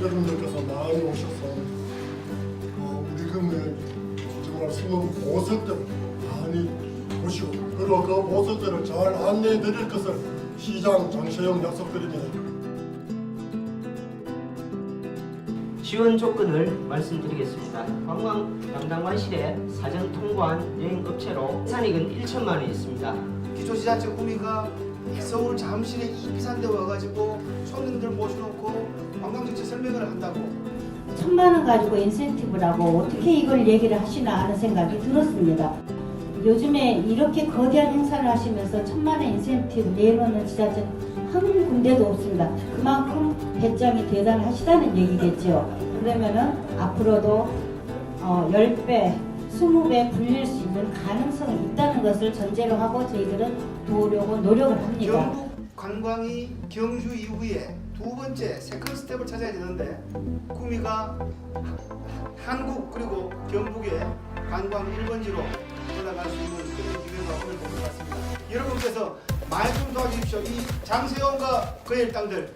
여러분들께서 많이 오셔서 어, 우리 금에 정말 수능 보석 때 많이 보시고 그리고 그 보석들을 잘 안내해 드릴 것을 시장 장세영 약속드립니다. 지원 조건을 말씀드리겠습니다. 관광 담당관실에 사전 통보한 여행업체로 산익은 1천만 원이 있습니다. 기초지자체 구미가 서울 잠실에 이 비싼 데 와가지고 손님들 모셔놓고 설명을 한다고 천만 원 가지고 인센티브라고 어떻게 이걸 얘기를 하시나 하는 생각이 들었습니다. 요즘에 이렇게 거대한 행사를 하시면서 천만 원 인센티브 내놓는 지자체는 한 군데도 없습니다. 그만큼 배짱이 대단하시다는 얘기겠죠. 그러면은 앞으로도 어, 10배, 20배 불릴 수 있는 가능성이 있다는 것을 전제로 하고 저희들은 도우려고 노력을 합니다. 관광이 경주 이후에 두 번째 세컨 스텝을 찾아야 되는데 구미가 한국 그리고 경북의 관광 1번지로 올라갈 수 있는 그런 기회가 오늘 본것 같습니다. 여러분께서 좀 도와주십시오. 이 장세원과 그의 일당들